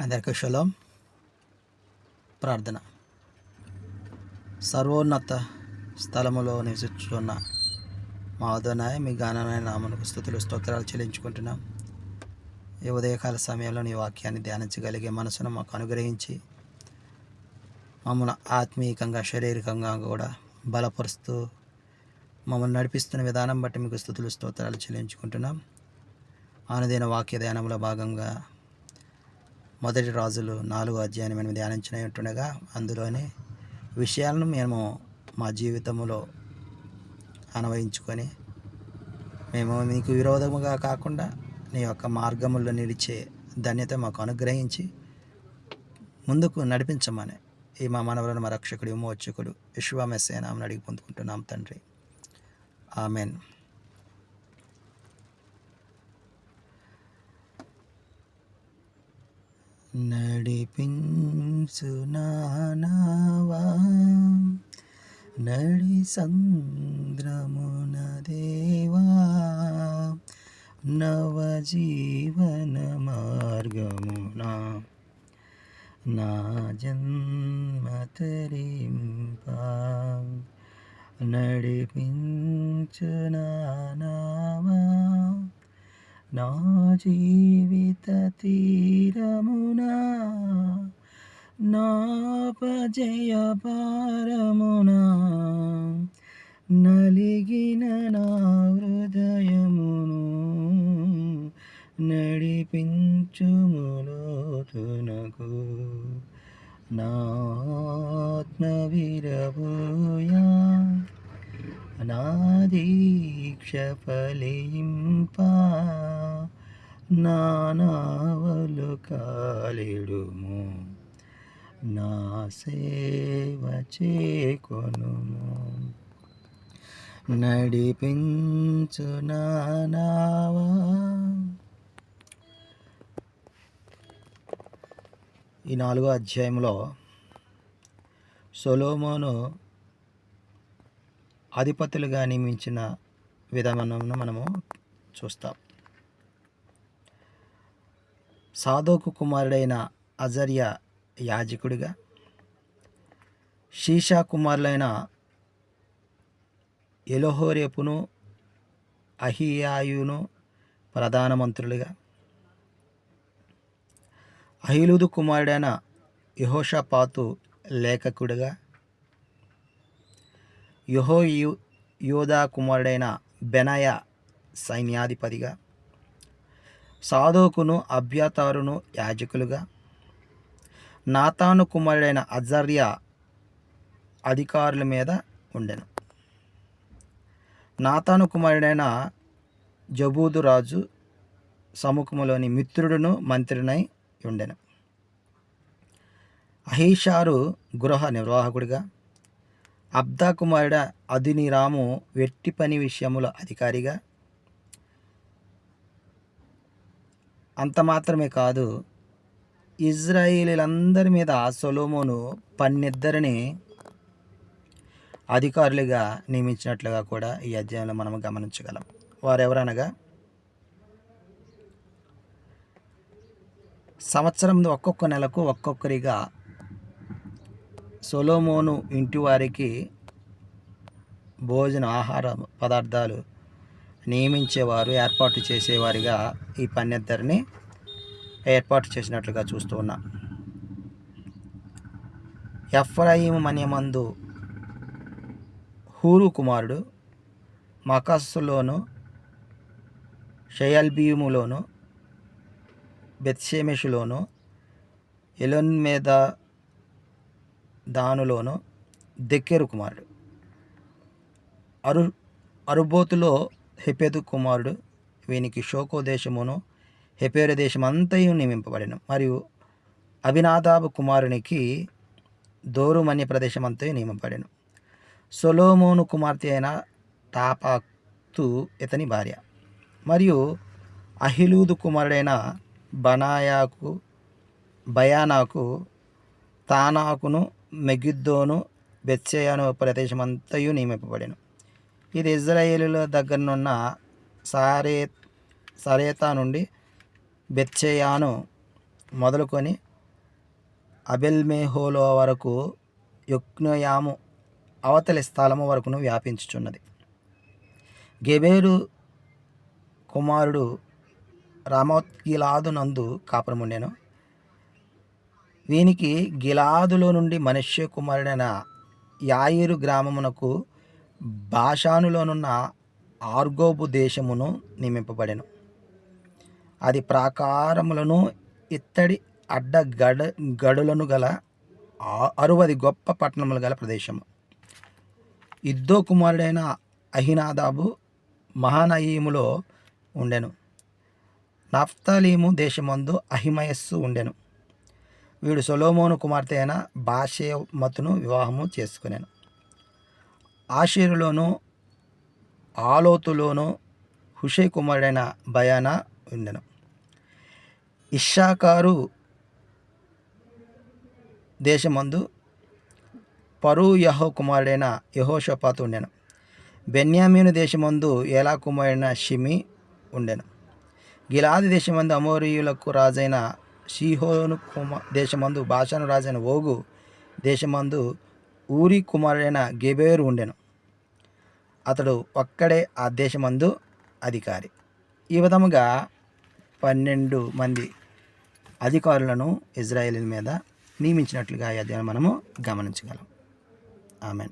అందరికీ శలం ప్రార్థన. సర్వోన్నత స్థలములో నివసిస్తున్న మా మీ గానమైన నామనకు స్థుతులు స్తోత్రాలు చెల్లించుకుంటున్నాం. ఈ ఉదయకాల సమయంలో నీ వాక్యాన్ని ధ్యానించగలిగే మనసును మాకు అనుగ్రహించి మమ్మల్ని ఆత్మీయంగా శారీరకంగా కూడా బలపరుస్తూ మమ్మల్ని నడిపిస్తున్న విధానం బట్టి మీకు స్థుతులు స్తోత్రాలు చెల్లించుకుంటున్నాం. అనుదైన వాక్య ధ్యానంలో భాగంగా మొదటి రాజులు నాలుగో అధ్యాయం మేము ధ్యానించిన ఉంటుండగా అందులోని విషయాలను మేము మా జీవితంలో అనువయించుకొని మేము మీకు విరోధముగా కాకుండా నీ యొక్క మార్గముల్లో నిలిచే ధన్యత మాకు అనుగ్రహించి ముందుకు నడిపించమని ఈ మా మనవలను మా రక్షకుడు విమోచకుడు విశ్వామెస్సేనామని అడిగి పొందుకుంటున్నాం తండ్రి. ఆమెన్. నడిపించు నడి సంద్రమున దేవా నవజీవన మార్గమున? నా జన్మ తరింపా నడిపించు నానావా నా జీవిత తీరమున నాపజయ భారమున నలిగిన నా హృదయమును నడిపించుములోతునకు నాత్మ విరబోయా నా దీక్ష ఫలింపా. నానావలు కాలిడుము నా సేవ చేకొనుము. నడిపించు నానావా. ఈ నాలుగో అధ్యాయంలో సొలోమోను అధిపతులుగా నియమించిన విధానమును మనము చూస్తాం. సాధోకు కుమారుడైన అజర్య యాజకుడిగా షీషా కుమారులైన ఎలోహోరేపును అహియాయును ప్రధానమంత్రులుగా అహిలుదు కుమారుడైన యహోషపాతు లేఖకుడిగా యహో యోధా కుమారుడైన బెనయ సైన్యాధిపతిగా సాధోకును అభ్యతారును యాజకులుగా. నాతాను కుమారుడైన అజర్య అధికారుల మీద ఉండెను. నాతాను కుమారుడైన జబూదు రాజు సముఖములోని మిత్రుడును మంత్రినై ఉండెను. అహీషారు గృహ నిర్వాహకుడిగా. అబ్దా కుమారుడ అదినిరాము వెట్టి పని విషయముల అధికారిగా. అంత మాత్రమే కాదు ఇజ్రాయిలీలందరి మీద సొలోమోను పన్నిద్దరిని అధికారులుగా నియమించినట్లుగా కూడా ఈ అధ్యాయంలో మనం గమనించగలం. వారెవరనగా? సంవత్సరం ఒక్కొక్క నెలకు ఒక్కొక్కరిగా సొలోమోను ఇంటి వారికి భోజన ఆహార పదార్థాలు నియమించేవారు ఏర్పాటు చేసేవారిగా ఈ పన్నెద్దరిని ఏర్పాటు చేసినట్లుగా చూస్తూ ఉన్నాం. ఎఫ్రాయిము మన్యమందు హూరు కుమారుడు మకస్సులోను షయల్బీములోను బెత్షెమెషులోను ఎలోన్మేద దానులోను దెక్కెరు కుమారుడు. అరు అరుబోతులో హెపెదు కుమారుడు వీనికి షోకో దేశమును హెపేర దేశం అంతయు నియమింపబడిన. మరియు అభినాదాబు కుమారునికి దోరుమన్య ప్రదేశం అంతయు నియమింపబడిన. సొలోమోను కుమార్తె అయిన తాపాక్తు ఇతని భార్య. మరియు అహిలూదు కుమారుడైన బనాయాకు బయానాకు తానాకును మెగిద్దోను బెత్సేయాను ప్రదేశం అంతయు ఇది ఇజ్రాయేలుల దగ్గరనున్న సారే సరేతా నుండి బెత్సేయాను మొదలుకొని అబెల్మేహోలో వరకు యొక్నయాము అవతలి స్థలము వరకును వ్యాపించుచున్నది. గెబేరు కుమారుడు రామోత్ గిలాదు నందు కాపురముండెను. వీనికి గిలాదులో నుండి మనుష్య కుమారుడైన యాయిరు గ్రామమునకు భాషానులోనున్న ఆర్గోబు దేశమును నియమింపబడెను. అది ప్రాకారములను ఇత్తడి అడ్డ గడ గడులను గల అరువది గొప్ప పట్టణములు గల ప్రదేశము. ఇద్దో కుమారుడైన అహినాదాబు మహానయీములో ఉండెను. నఫ్తలీము దేశమందు అహిమయస్సు ఉండెను. వీడు సొలోమోను కుమార్తె అయిన బాషేమతును వివాహము చేసుకునేను. ఆషీరులోను ఆలోతులోను హుషే కుమారుడైన బయానా ఉండెను. ఇషాకారు దేశమందు పరు యహో కుమారుడైన యహోషపాతు ఉండెను. బెన్యామీను దేశమందు ఏలా కుమారుడైన షిమి ఉండెను. గిలాది దేశమందు అమోరియులకు రాజైన షీహోను కుమ దేశమందు భాషను రాజైన ఓగు దేశమందు ఊరి కుమారుడైన గెబేరు ఉండెను. అతడు ఒక్కడే ఆ దేశమందు అధికారి. ఈ విధముగా పన్నెండు మంది అధికారులను ఇజ్రాయేల్ మీద నియమించినట్లుగా ఈ మనము గమనించగలం. ఆమెన్.